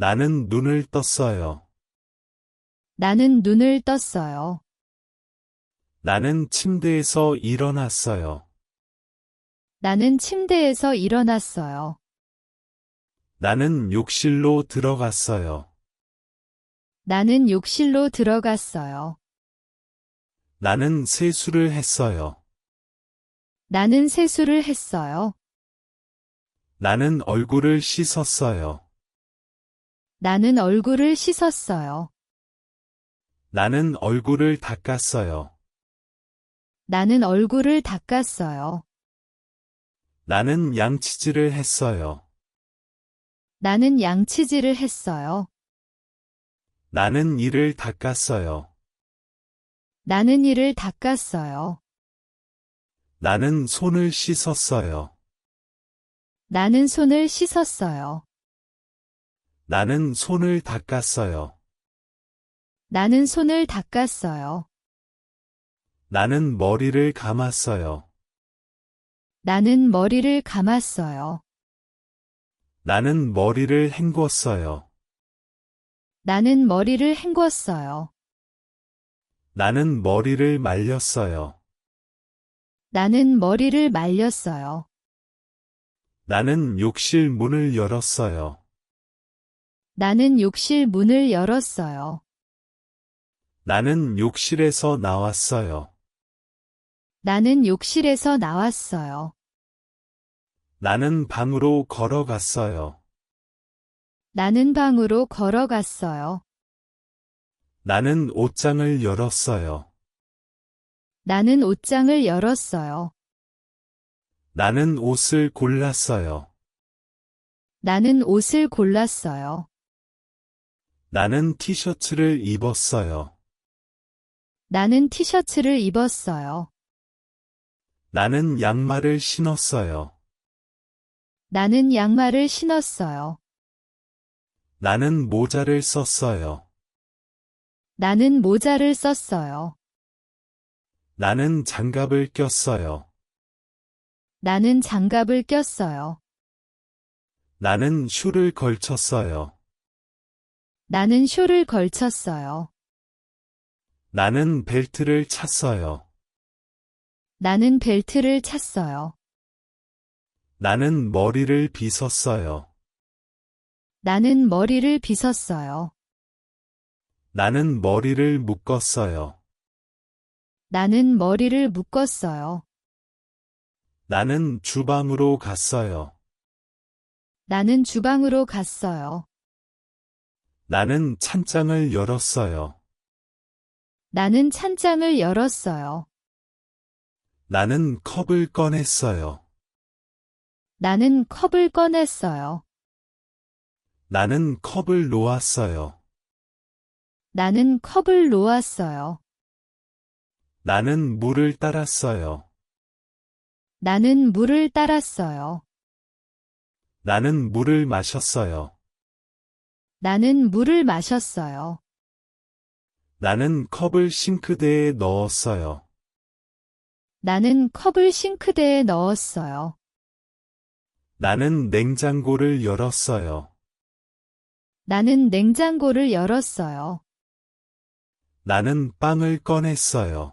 나는 눈을 떴어요. 나는 눈을 떴어요. 나는 침대에서 일어났어요. 나는 침대에서 일어났어요. 나는 욕실로 들어갔어요. 나는 욕실로 들어갔어요. 나는 세수를 했어요. 나는 세수를 했어요. 나는 얼굴을 씻었어요. 나는 얼굴을 씻었어요. 나는 얼굴을 닦았어요. 나는 얼굴을 닦았어요. 나는 양치질을 했어요. 나는 양치질을 했어요. 나는 이를 닦았어요. 나는 이를 닦았어요. 나는 손을 씻었어요. 나는 손을 씻었어요. 나는 손을 닦았어요. 나는 손을 닦았어요. 나는 머리를 감았어요. 나는 머리를 감았어요. 나는 머리를 헹궜어요. 나는 머리를 헹궜어요. 나는 머리를 말렸어요. 나는 머리를 말렸어요. 나는 욕실 문을 열었어요. 나는 욕실 문을 열었어요. 나는 욕실에서 나왔어요. 나는 욕실에서 나왔어요. 나는 방으로 걸어갔어요. 나는 방으로 걸어갔어요. 나는 옷장을 열었어요. 나는 옷장을 열었어요. 나는 옷을 골랐어요. 나는 옷을 골랐어요. 나는 티셔츠를 입었어요. 나는 티셔츠를 입었어요. 나는 양말을 신었어요. 나는 양말을 신었어요. 나는 모자를 썼어요. 나는 모자를 썼어요. 나는 장갑을 꼈어요. 나는 장갑을 꼈어요. 나는 슈를 걸쳤어요. 나는 쇼를 걸쳤어요. 나는 벨트를 찼어요. 나는 벨트를 찼어요. 나는 머리를 빗었어요. 나는 머리를 빗었어요. 나는 머리를 묶었어요. 나는 머리를 묶었어요. 나는 주방으로 갔어요. 나는 주방으로 갔어요. 나는 찬장을 열었어요. 나는 찬장을 열었어요. 나는 컵을 꺼냈어요. 나는 컵을 꺼냈어요. 나는 컵을 놓았어요. 나는 컵을 놓았어요. 나는 물을 따랐어요. 나는 물을 따랐어요. 나는 물을 마셨어요. 나는 물을 마셨어요. 나는 컵을 싱크대에 넣었어요. 나는 컵을 싱크대에 넣었어요. 나는 냉장고를 열었어요. 나는 냉장고를 열었어요. 나는 빵을 꺼냈어요.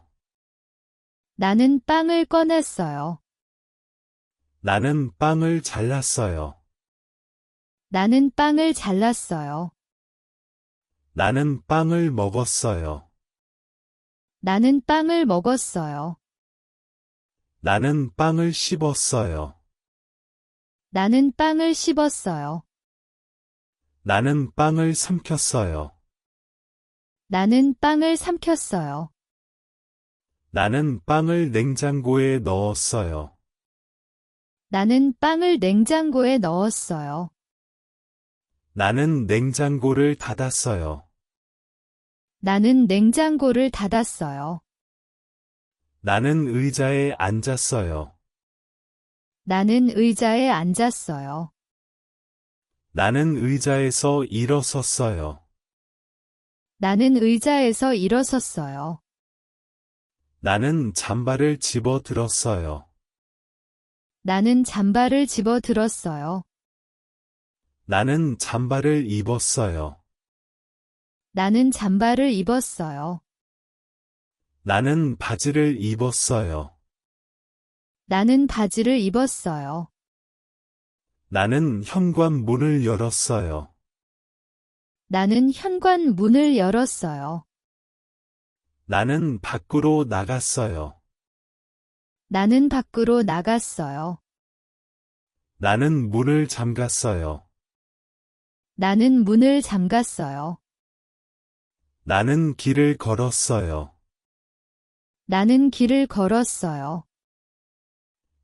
나는 빵을 꺼냈어요. 나는 빵을 잘랐어요. 나는 빵을 잘랐어요. 나는 빵을 먹었어요. 나는 빵을 먹었어요. 나는 빵을 씹었어요. 나는 빵을 씹었어요. 나는 빵을 삼켰어요. 나는 빵을 삼켰어요. 나는 빵을 냉장고에 넣었어요. 나는 빵을 냉장고에 넣었어요. 나는 냉장고를 닫았어요. 나는 냉장고를 닫았어요. 나는 의자에 앉았어요. 나는 의자에 앉았어요. 나는 의자에서 일어섰어요. 나는 의자에서 일어섰어요. 나는 잠바를 집어 들었어요. 나는 잠바를 집어 들었어요. 나는 잠바를 입었어요. 나는 잠바를 입었어요. 나는 바지를 입었어요. 나는 바지를 입었어요. 나는 현관 문을 열었어요. 나는 현관 문을 열었어요. 나는 밖으로 나갔어요. 나는 밖으로 나갔어요. 나는 문을 잠갔어요. 나는 문을 잠갔어요. 나는 길을 걸었어요. 나는 길을 걸었어요.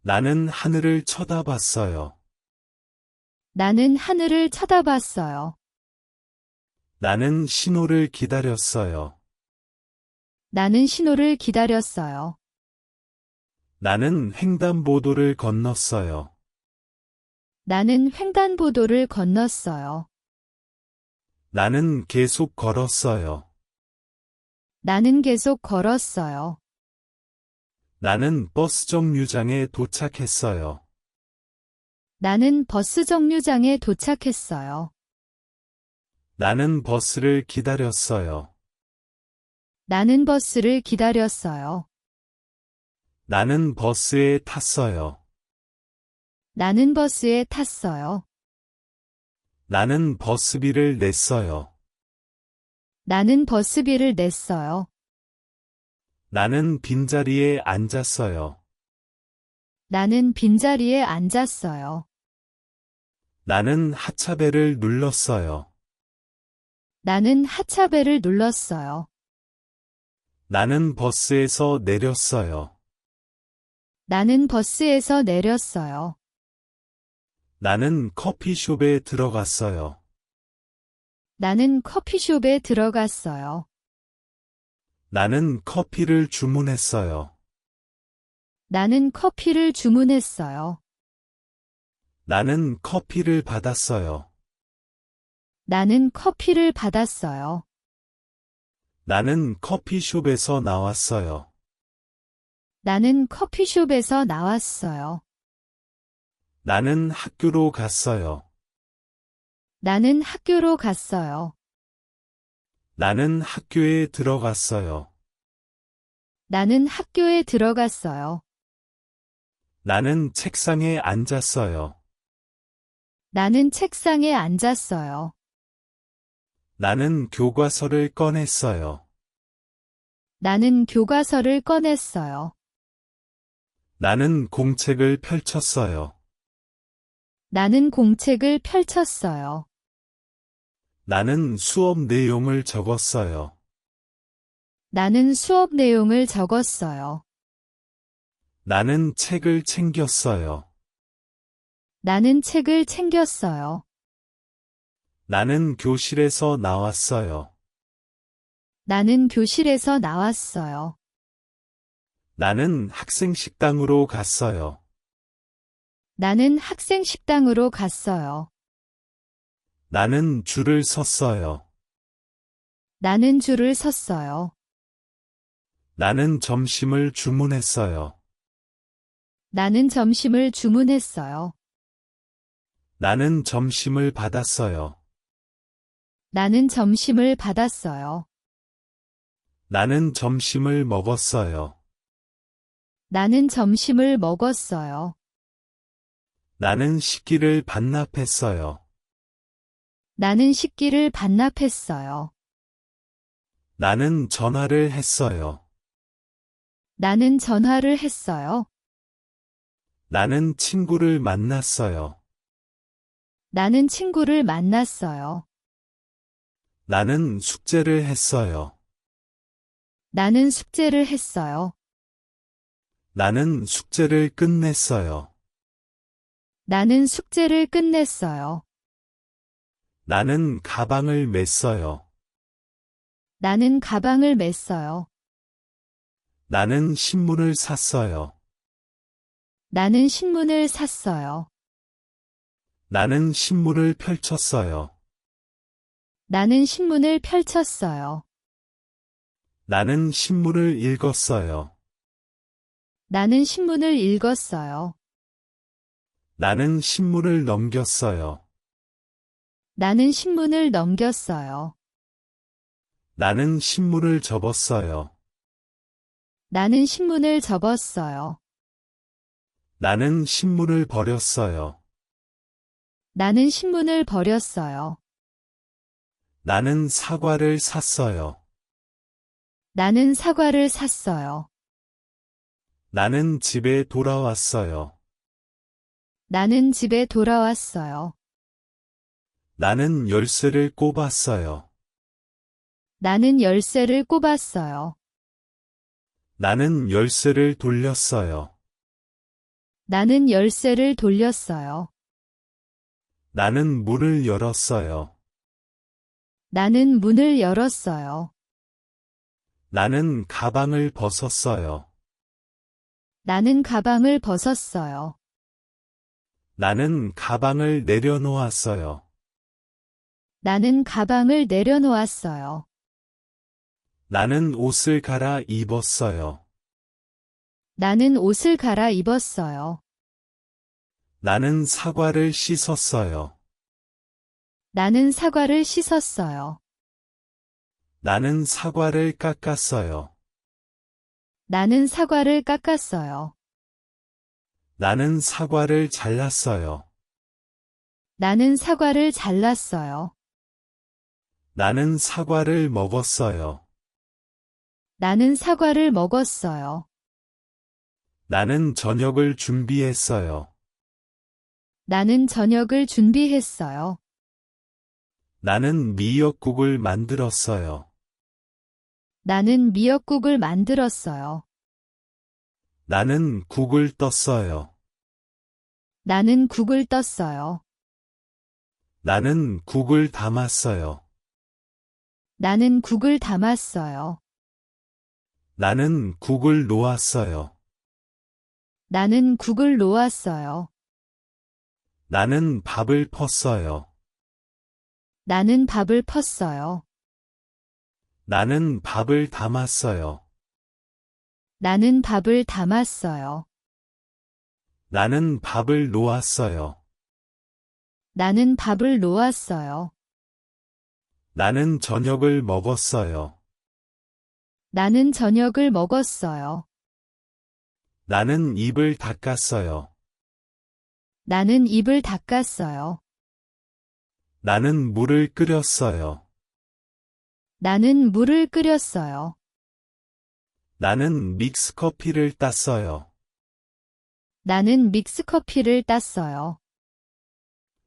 나는 하늘을 쳐다봤어요. 나는 하늘을 쳐다봤어요. 나는 신호를 기다렸어요. 나는 신호를 기다렸어요. 나는 횡단보도를 건넜어요. 나는 횡단보도를 건넜어요. 나는 계속 걸었어요. 나는 계속 걸었어요. 나는 버스 정류장에 도착했어요. 나는 버스 정류장에 도착했어요. 나는 버스를 기다렸어요. 나는 버스를 기다렸어요. 나는 버스에 탔어요. 나는 버스에 탔어요. 나는 버스비를 냈어요. 나는 버스비를 냈어요. 나는 빈자리에 앉았어요. 나는 빈자리에 앉았어요. 나는 하차벨을 눌렀어요. 나는 하차벨을 눌렀어요. 나는 버스에서 내렸어요. 나는 버스에서 내렸어요. 나는 커피숍에 들어갔어요. 나는 커피숍에 들어갔어요. 나는 커피를 주문했어요. 나는 커피를 주문했어요. 나는 커피를 받았어요. 나는 커피를 받았어요. 나는 커피숍에서 나왔어요. 나는 커피숍에서 나왔어요. 나는 학교로 갔어요. 나는 학교로 갔어요. 나는 학교에 들어갔어요. 나는 학교에 들어갔어요. 나는 책상에 앉았어요. 나는 책상에 앉았어요. 나는 교과서를 꺼냈어요. 나는 교과서를 꺼냈어요. 나는 공책을 펼쳤어요. 나는 공책을 펼쳤어요. 나는 수업 내용을 적었어요. 나는 수업 내용을 적었어요. 나는 책을 챙겼어요. 나는 책을 챙겼어요. 나는 교실에서 나왔어요. 나는 교실에서 나왔어요. 나는 학생 식당으로 갔어요. 나는 학생 식당으로 갔어요. 나는 줄을 섰어요. 나는 줄을 섰어요. 나는 점심을 주문했어요. 나는 점심을 주문했어요. 나는 점심을 받았어요. 나는 점심을 받았어요. 나는 점심을 먹었어요. 나는 점심을 먹었어요. 나는 식기를 반납했어요. 나는 식기를 반납했어요. 나는 전화를 했어요. 나는 전화를 했어요. 나는 친구를 만났어요. 나는 친구를 만났어요. 나는 숙제를 했어요. 나는 숙제를 했어요. 나는 숙제를 끝냈어요. 나는 숙제를 끝냈어요. 나는 가방을 맸어요. 나는 가방을 맸어요. 나는 신문을 샀어요. 나는 신문을 샀어요. 나는 신문을 펼쳤어요. 나는 신문을 펼쳤어요. 나는 신문을 읽었어요. 나는 신문을 읽었어요. 나는 신문을 넘겼어요. 나는 신문을 넘겼어요. 나는 신문을 접었어요. 나는 신문을 접었어요. 나는 신문을 버렸어요. 나는 신문을 버렸어요. 나는 사과를 샀어요. 나는 사과를 샀어요. 나는 집에 돌아왔어요. 나는 집에 돌아왔어요. 나는 열쇠를 꼽았어요. 나는 열쇠를 꼽았어요. 나는 열쇠를 돌렸어요. 나는 열쇠를 돌렸어요. 나는 문을 열었어요. 나는 문을 열었어요. 나는 가방을 벗었어요. 나는 가방을 벗었어요. 나는 가방을 내려놓았어요. 나는 가방을 내려놓았어요. 나는 옷을 갈아 입었어요. 나는 옷을 갈아입었어요. 나는 사과를 씻었어요. 나는 사과를 씻었어요. 나는 사과를 깎았어요. 나는 사과를 깎았어요. 나는 사과를 잘랐어요. 나는 사과를 잘랐어요. 나는 사과를 먹었어요. 나는 사과를 먹었어요. 나는 저녁을 준비했어요. 나는 저녁을 준비했어요. 나는 미역국을 만들었어요. 나는 미역국을 만들었어요. 나는 국을 떴어요. 나는 국을 떴어요. 나는 국을 담았어요. 나는 국을 담았어요. 나는 국을 놓았어요. 나는 국을 놓았어요. 나는 밥을 펐어요. 나는 밥을 펐어요. 나는 밥을 담았어요. 나는 밥을 담았어요. 나는 밥을 놓았어요. 나는 밥을 놓았어요. 나는 저녁을 먹었어요. 나는 저녁을 먹었어요. 나는 입을 닦았어요. 나는 입을 닦았어요. 나는 물을 끓였어요. 나는 물을 끓였어요. 나는 믹스커피를 땄어요. 나는 믹스커피를 땄어요.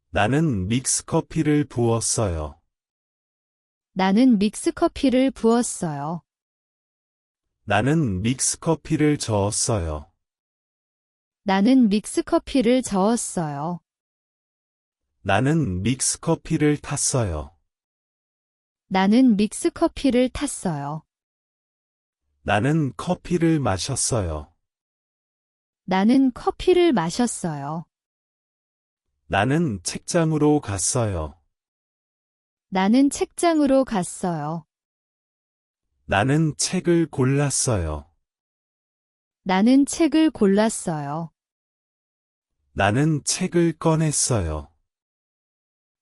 나는 믹스커피를 부었어요. 나는 믹스커피를 부었어요. 나는 믹스커피를 저었어요. 나는 믹스커피를 저었어요. 나는 믹스커피를 탔어요. 나는 믹스커피를 탔어요. 나는 커피를 마셨어요. 나는 커피를 마셨어요. 나는 책장으로 갔어요. 나는 책장으로 갔어요. 나는 책을 골랐어요. 나는 책을 골랐어요. 나는 책을 꺼냈어요.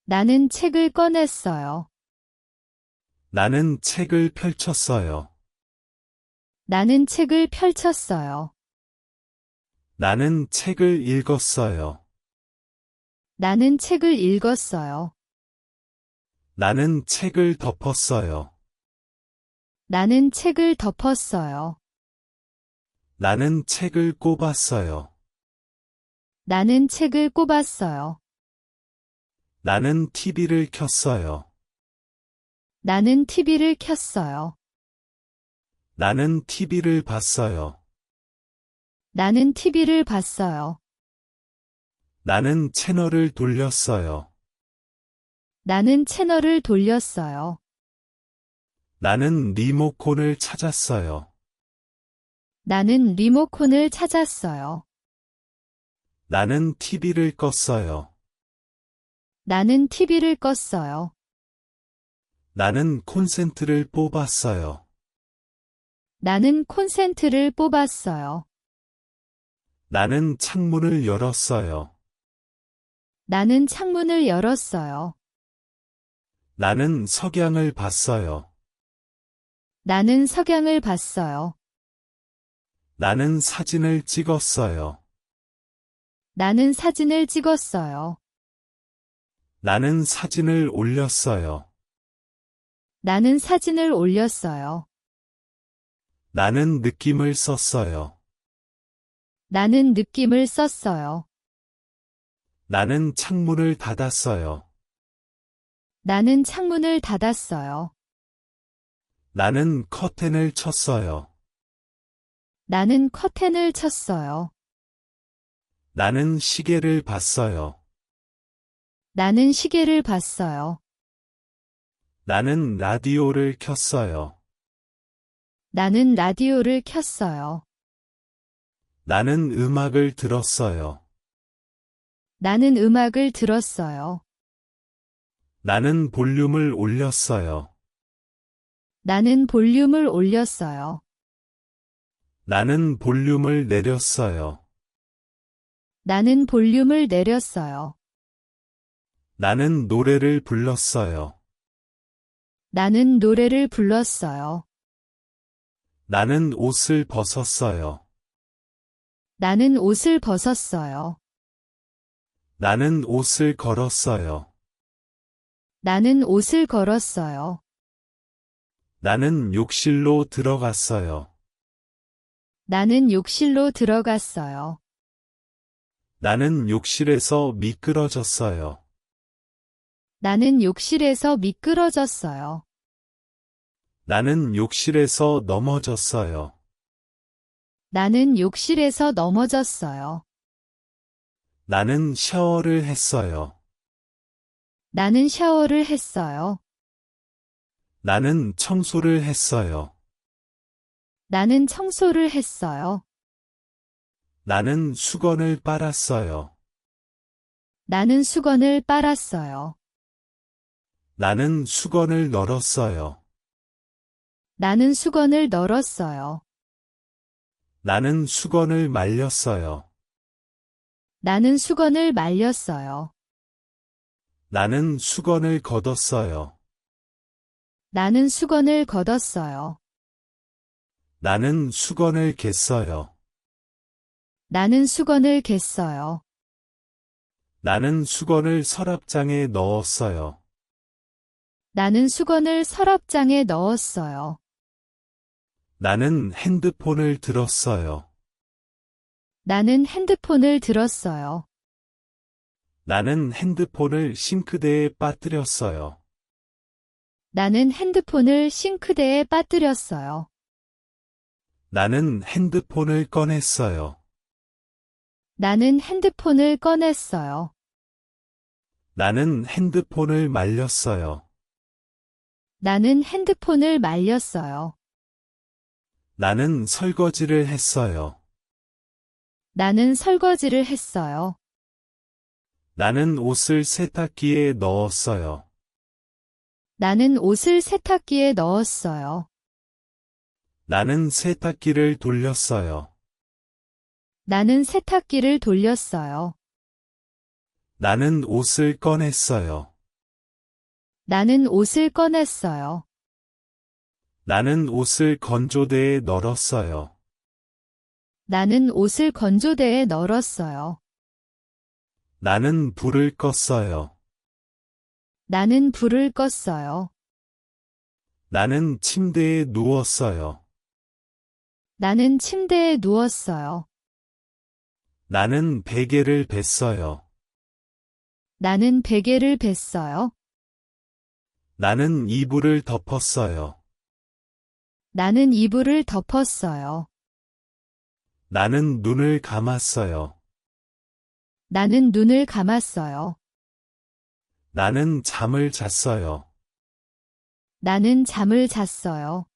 나는 책을 꺼냈어요. 나는 책을 펼쳤어요. 나는 책을 펼쳤어요. 나는 책을 읽었어요. 나는 책을 읽었어요. 나는 책을 덮었어요. 나는 책을 덮었어요. 나는 책을 꼽았어요. 나는 책을 꼽았어요. 나는 TV를 켰어요. 나는 TV를 켰어요. 나는 TV를 봤어요. 나는 TV를 봤어요. 나는 채널을 돌렸어요. 나는 채널을 돌렸어요. 나는 리모컨을 찾았어요. 나는 리모컨을 찾았어요. 나는 TV를 껐어요. 나는 TV를 껐어요. 나는 콘센트를 뽑았어요. 나는 콘센트를 뽑았어요. 나는 창문을 열었어요. 나는 창문을 열었어요. 나는 석양을 봤어요. 나는 석양을 봤어요. 나는 사진을 찍었어요. 나는 사진을 찍었어요. 나는 사진을 올렸어요. 나는 사진을 올렸어요. 나는 느낌을 썼어요. 나는 느낌을 썼어요. 나는 창문을 닫았어요. 나는 창문을 닫았어요. 나는 커튼을 쳤어요. 나는 커튼을 쳤어요. 나는 시계를 봤어요. 나는 시계를 봤어요. 나는 라디오를 켰어요. 나는 라디오를 켰어요. 나는 음악을 들었어요. 나는 음악을 들었어요. 나는 볼륨을 올렸어요. 나는 볼륨을 올렸어요. 나는 볼륨을 내렸어요. 나는 볼륨을 내렸어요. 나는 노래를 불렀어요. 나는 노래를 불렀어요. 나는 옷을 벗었어요. 나는 옷을 벗었어요. 나는 옷을 걸었어요. 나는 옷을 걸었어요. 나는 욕실로 들어갔어요. 나는 욕실로 들어갔어요. 나는 욕실에서 미끄러졌어요. 나는 욕실에서 미끄러졌어요. 나는 욕실에서 넘어졌어요. 나는 욕실에서 넘어졌어요. 나는 샤워를 했어요. 나는 샤워를 했어요. 나는 청소를 했어요. 나는 청소를 했어요. 나는 수건을 빨았어요. 나는 수건을 빨았어요. 나는 수건을 널었어요. 나는 수건을 널었어요. 나는 수건을 말렸어요. 나는 수건을 말렸어요. 나는 수건을 걷었어요. 나는 수건을 걷었어요. 나는 수건을 갰어요. 나는 수건을 갰어요. 나는 수건을 서랍장에 넣었어요. 나는 수건을 서랍장에 넣었어요. 나는 핸드폰을 들었어요. 나는 핸드폰을 들었어요. 나는 핸드폰을 싱크대에 빠뜨렸어요. 나는 핸드폰을 싱크대에 빠뜨렸어요. 나는 핸드폰을 꺼냈어요. 나는 핸드폰을 꺼냈어요. 나는 핸드폰을 말렸어요. 나는 핸드폰을 말렸어요. 나는 설거지를 했어요. 나는 설거지를 했어요. 나는 옷을 세탁기에 넣었어요. 나는 옷을 세탁기에 넣었어요. 나는 세탁기를 돌렸어요. 나는 세탁기를 돌렸어요. 나는 옷을 꺼냈어요. 나는 옷을 꺼냈어요. 나는 옷을 건조대에 널었어요. 나는 옷을 건조대에 널었어요. 나는 불을 껐어요. 나는 불을 껐어요. 나는 침대에 누웠어요. 나는 침대에 누웠어요. 나는 베개를 뱄어요. 나는 베개를 뱄어요. 나는 이불을 덮었어요. 나는 이불을 덮었어요. 나는 눈을 감았어요. 나는 눈을 감았어요. 나는 잠을 잤어요. 나는 잠을 잤어요.